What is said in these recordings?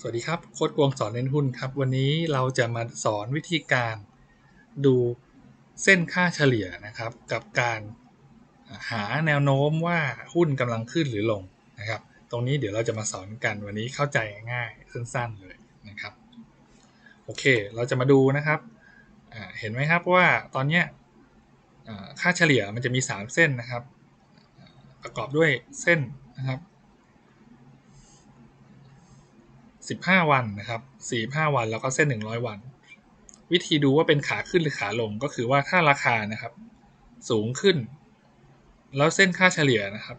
สวัสดีครับ โค้ดกวงสอนเล่นหุ้นครับ วันนี้เราจะมาสอนวิธีการดูเส้นค่าเฉลี่ยนะครับ กับการหาแนวโน้มว่าหุ้นกำลังขึ้นหรือลงนะครับ ตรงนี้เดี๋ยวเราจะมาสอนกันวันนี้เข้าใจง่ายสั้นๆเลยนะครับ โอเค เราจะมาดูนะครับเห็นไหมครับว่าตอนนี้ค่าเฉลี่ยมันจะมี 3 เส้นนะครับ ประกอบด้วยเส้นนะครับ 15 วันนะครับ45วันแล้วก็เส้น 100 วัน วิธีดูว่าเป็นขาขึ้นหรือขาลงก็คือว่าถ้าราคานะครับ สูงขึ้น แล้วเส้นค่าเฉลี่ยนะครับ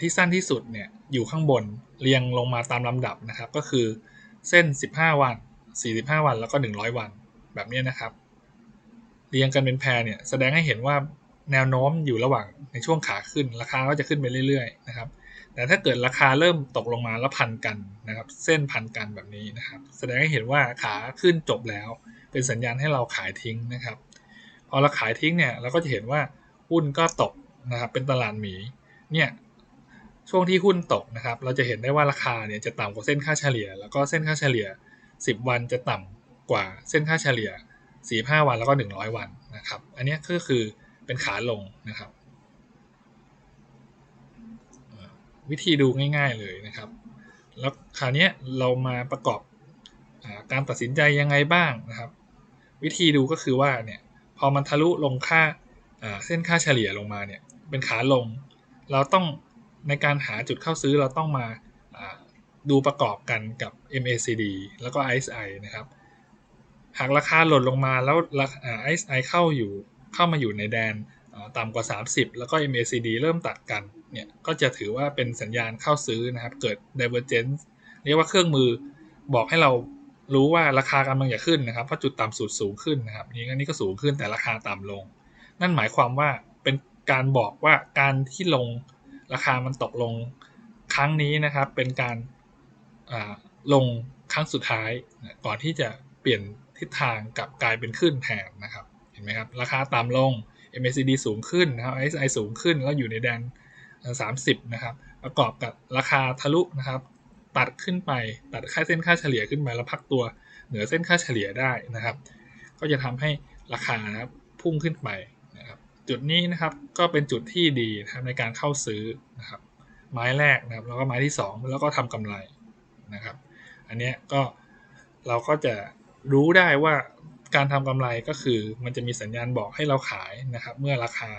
ที่สั้นที่สุดเนี่ยอยู่ข้างบนเรียงลงมาตามลำดับนะครับ ก็คือเส้น 15 วัน 45 วันแล้วก็ 100 วัน แบบนี้นะครับ เรียงกันเป็นแพรเนี่ยแสดงให้เห็นว่าแนวโน้มอยู่ระหว่างในช่วงขาขึ้นราคาก็จะขึ้นไปเรื่อยๆนะครับ แต่ถ้าเกิดราคาเริ่มตกลงมาแล้วพันกันนะครับ เส้นพันกันแบบนี้นะครับ แสดงให้เห็นว่าขาขึ้นจบแล้ว เป็นสัญญาณให้เราขายทิ้งนะครับ พอเราขายทิ้งเนี่ยเราก็จะเห็นว่าหุ้นก็ตกนะครับเป็นตลาดหมีเนี่ยช่วงที่หุ้นตกนะครับ เราจะเห็นได้ว่าราคาเนี่ยจะต่ำกว่าเส้นค่าเฉลี่ย แล้วก็เส้นค่าเฉลี่ย 10 วันจะต่ำกว่าเส้นค่าเฉลี่ย 45 วันแล้วก็ 100 วันนะครับ อันนี้ก็คือเป็นขาลงนะครับ วิธีดูง่ายๆเลยนะครับ แล้วคราวนี้เรามาประกอบอการตัดสินใจยังไงบ้างนะครับ วิธีดูก็คือว่าเนี่ยพอมันทะลุลงค่าเส้นค่าเฉลี่ยลงมาเนี่ยเป็นขาลง เราต้องในการหาจุดเข้าซื้อเราต้องมาดูประกอบกันกับ MACD แล้วก็ RSI นะครับ หากราคาหล่นลงมาแล้ว RSI เข้าอยู่เข้ามาอยู่ในแดน ต่ำกว่า 30 แล้วก็ MACD เริ่มตัดกันเนี่ยก็จะถือว่าเป็นสัญญาณเข้าซื้อนะครับ เกิด divergence เรียกว่าเครื่องมือบอกให้เรารู้ว่าราคากำลังจะขึ้นนะครับเพราะจุดต่ำสุดสูงขึ้นนะครับนี่อันนี้ก็สูงขึ้นแต่ราคาต่ำลง นั่นหมายความว่าเป็นการบอกว่าการที่ลงราคามันตกลงครั้งนี้นะครับ เป็นการลงครั้งสุดท้ายก่อนที่จะเปลี่ยนทิศทางกลับกลายเป็นขึ้นแทนนะครับ เห็นไหมครับ ราคาต่ำลง MACD สูงขึ้นนะครับ RSI สูงขึ้นแล้วอยู่ในแดน 30 นะครับ ประกอบกับราคาทะลุนะครับ ตัดขึ้นไปตัดค่าเส้นค่าเฉลี่ยขึ้นไปแล้วพักตัวเหนือเส้นค่าเฉลี่ยได้นะครับ ก็จะทำให้ราคานะครับพุ่งขึ้นไปนะครับจุดนี้นะครับก็เป็นจุดที่ดีนะครับในการเข้าซื้อนะครับ ไม้แรกนะครับแล้วก็ไม้ที่ 2 แล้วก็ทำกำไรนะครับ อันนี้ก็เราก็จะรู้ได้ว่า การทำกำไรก็คือมันจะมีสัญญาณบอกให้เราขายนะครับ เมื่อราคา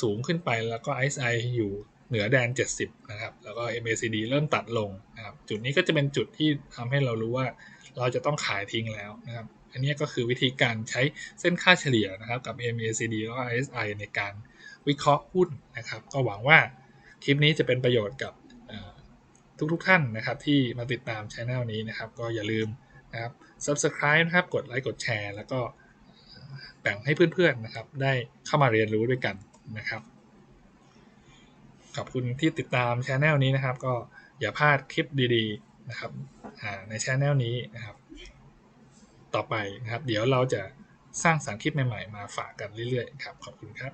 สูงขึ้นไปแล้วก็ RSI อยู่เหนือแดน 70 นะครับ แล้วก็ MACD เริ่มตัดลงนะครับ จุดนี้ก็จะเป็นจุดที่ทำให้เรารู้ว่าเราจะต้องขายทิ้งแล้วนะครับ อันนี้ก็คือวิธีการใช้เส้นค่าเฉลี่ยนะครับ กับ MACD แล้วก็ RSI ในการวิเคราะห์หุ้นนะครับ ก็หวังว่าคลิปนี้จะเป็นประโยชน์กับทุกๆทท่านนะครับ ที่มาติดตามช anel นี้นะครับ ก็อย่าลืม นะครับ subscribe นะครับ กดไลค์ กดแชร์ แล้วก็แบ่งให้เพื่อนๆนะครับ ได้เข้ามาเรียนรู้ด้วยกันนะครับ ขอบคุณที่ติดตามช anel นี้นะครับ ก็อย่าพลาดคลิปดีๆนะครับในช anel นี้นะครับ ต่อไปนะครับ เดี๋ยวเราจะสร้างสารคลิปใหม่ๆ มาฝากกันเรื่อยๆ ครับ ขอบคุณครับ